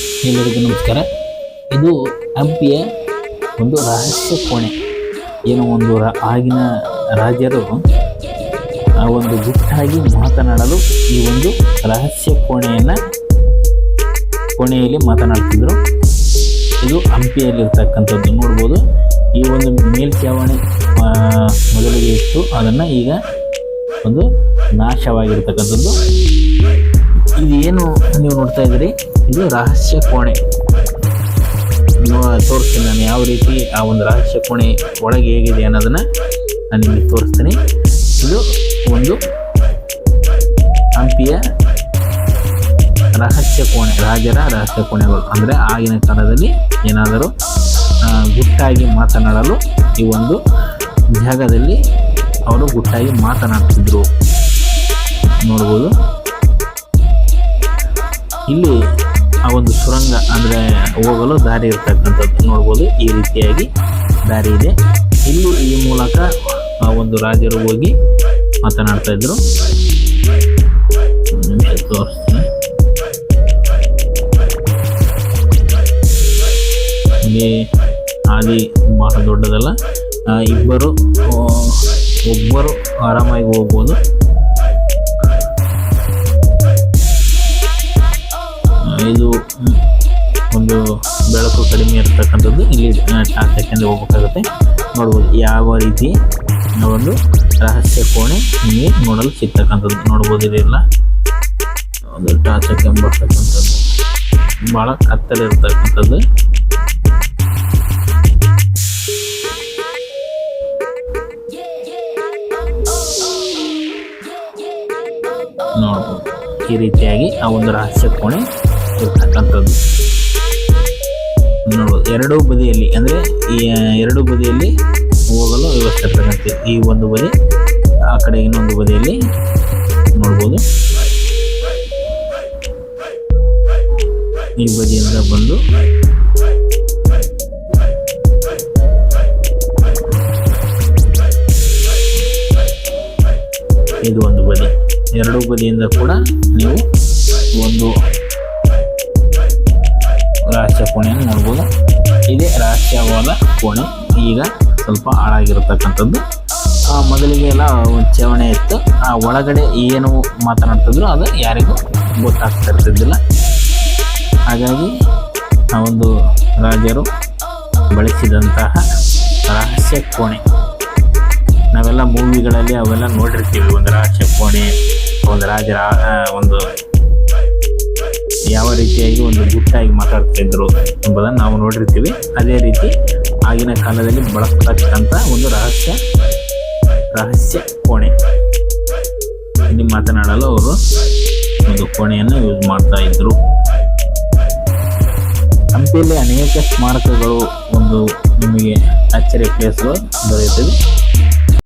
ಎಲ್ಲರಿಗೂ ನಮಸ್ಕಾರ. ಇದು ಹಂಪಿಯ ಒಂದು ರಹಸ್ಯ ಕೋಣೆ. ಏನೋ ಒಂದು ಆಗಿನ ರಾಜರು ಆ ಒಂದು ಗುಟ್ಟಾಗಿ ಮಾತನಾಡಲು ಈ ಒಂದು ರಹಸ್ಯ ಕೋಣೆಯನ್ನು ಕೋಣೆಯಲ್ಲಿ ಮಾತನಾಡ್ತಿದ್ರು. ಇದು ಹಂಪಿಯಲ್ಲಿರ್ತಕ್ಕಂಥದ್ದು. ನೋಡ್ಬೋದು ಈ ಒಂದು ಮೇಲ್ಛಾವಣಿ ಆ, ಮೊದಲಿಗೆ ಇತ್ತು. ಅದನ್ನು ಈಗ ಒಂದು ನಾಶವಾಗಿರ್ತಕ್ಕಂಥದ್ದು. ಇದು ಏನು ನೀವು ನೋಡ್ತಾ ಇದ್ದೀರಿ? ಇದು ರಹಸ್ಯ ಕೋಣೆ. ತೋರಿಸ್ತೀನಿ ನಾನು ಯಾವ ರೀತಿ ಆ ಒಂದು ರಹಸ್ಯ ಕೋಣೆ ಒಳಗೆ ಹೇಗಿದೆ ಅನ್ನೋದನ್ನು ನಾನು ನಿಮಗೆ ತೋರಿಸ್ತೀನಿ. ಇದು ಒಂದು ಹಂಪಿಯ ರಹಸ್ಯ ಕೋಣೆ, ರಾಜರ ರಹಸ್ಯ ಕೋಣೆಗಳು. ಅಂದರೆ ಆಗಿನ ಕಾಲದಲ್ಲಿ ಏನಾದರೂ ಗುಟ್ಟಾಗಿ ಮಾತನಾಡಲು ಈ ಒಂದು ಜಾಗದಲ್ಲಿ ಅವರು ಗುಟ್ಟಾಗಿ ಮಾತನಾಡ್ತಿದ್ರು. ನೋಡ್ಬೋದು. ಇಲ್ಲಿ ಒಂದು ಸುರಂಗ ಅಂದರೆ ಹೋಗಲು ದಾರಿ ಇರ್ತಕ್ಕಂಥದ್ದು ನೋಡ್ಬೋದು. ಈ ರೀತಿಯಾಗಿ ದಾರಿ ಇದೆ. ಇಲ್ಲಿ ಈ ಮೂಲಕ, ಆ, ಒಂದು ರಾಜರು ಹೋಗಿ ಮಾತನಾಡ್ತಾ ಇದ್ರು. ತೋರಿಸ್ತೇನೆ. ಇಲ್ಲಿ ಹಾದಿ ಬಹಳ ದೊಡ್ಡದಲ್ಲ. ಇಬ್ಬರು ಒಬ್ಬರು ಆರಾಮಾಗಿ ಹೋಗ್ಬೋದು. ಇದು ಒಂದು ಬೆಳಕು ಕಡಿಮೆ ಇರತಕ್ಕಂಥದ್ದು ಇಲ್ಲಿ ಟಾರ್ಚ್ ಹಾಕೊಂಡು ಹೋಗ್ಬೇಕಾಗುತ್ತೆ. ನೋಡ್ಬೋದು ಯಾವ ರೀತಿ ಒಂದು ರಹಸ್ಯ ಕೋಣೆ ನಿಮಗೆ ನೋಡಲು ಸಿಗ್ತಕ್ಕಂಥದ್ದು. ನೋಡ್ಬೋದು ಇದೆಲ್ಲ ಒಂದು ಟಾರ್ಚ್ ಹಾಕೊಂಡು ಬರ್ತಕ್ಕಂಥದ್ದು. ಭಾಳ ಕತ್ತಲಿರ್ತಕ್ಕಂಥದ್ದು ನೋಡ್ಬೋದು ಈ ರೀತಿಯಾಗಿ ಆ ಒಂದು ರಹಸ್ಯ ಕೋಣೆ ಇರ್ತಕ್ಕಂಥದ್ದು. ನೋಡ್ಬೋದು ಎರಡೂ ಬದಿಯಲ್ಲಿ ಅಂದರೆ ಈ ಎರಡೂ ಬದಿಯಲ್ಲಿ ಹೋಗಲು ವ್ಯವಸ್ಥೆ ಇರ್ತಕ್ಕಂತೆ ಈ ಒಂದು ಬದಿ, ಆ ಕಡೆ ಇನ್ನೊಂದು ಬದಿಯಲ್ಲಿ ನೋಡ್ಬೋದು. ಈ ಬದಿಯಿಂದ ಬಂದು ಇದು ಒಂದು ಬದಿ. ಎರಡೂ ಬದಿಯಿಂದ ಕೂಡ ನೀವು ಒಂದು ರಹಸ್ಯ ಕೋಣೆಯನ್ನು ನೋಡ್ಬೋದು. ಇದೇ ರಹಸ್ಯವಾದ ಕೋಣೆ. ಈಗ ಸ್ವಲ್ಪ ಹಾಳಾಗಿರತಕ್ಕಂಥದ್ದು. ಆ, ಮೊದಲಿಗೆ ಎಲ್ಲ ಚವಣೆ ಇತ್ತು. ಆ, ಒಳಗಡೆ ಏನು ಮಾತನಾಡ್ತಿದ್ರು ಅದು ಯಾರಿಗೂ ಗೊತ್ತಾಗ್ತಾ ಇರ್ತಿದ್ದಿಲ್ಲ. ಹಾಗಾಗಿ ಆ ಒಂದು ರಾಜರು ಬಳಸಿದಂತಹ ರಹಸ್ಯ ಕೋಣೆ. ನಾವೆಲ್ಲ ಮೂವಿಗಳಲ್ಲಿ ಅವೆಲ್ಲ ನೋಡಿರ್ತೀವಿ. ಒಂದು ರಹಸ್ಯ ಕೋಣೆ, ಒಂದು ರಾಜರ ಒಂದು ರೀತಿಯಾಗಿ ಒಂದು ಗುಟ್ಟಾಗಿ ಮಾತಾಡ್ತಾ ಇದ್ರು ಎಂಬುದನ್ನು ನಾವು ನೋಡಿರ್ತೀವಿ. ಅದೇ ರೀತಿ ಆಗಿನ ಕಾಲದಲ್ಲಿ ಬಳಸ್ತಕ್ಕಂಥ ಒಂದು ರಹಸ್ಯ ರಹಸ್ಯ ಕೋಣೆ. ಇಲ್ಲಿ ಮಾತನಾಡಲು ಅವರು ಒಂದು ಕೋಣೆಯನ್ನು ಯೂಸ್ ಮಾಡ್ತಾ ಇದ್ರು. ಹಂಪಿಯಲ್ಲಿ ಅನೇಕ ಸ್ಮಾರಕಗಳು ಒಂದು ನಿಮಗೆ ಅಚ್ಚರಿ ಪ್ಲೇಸ್ಗಳು ದೊರೆಯುತ್ತವೆ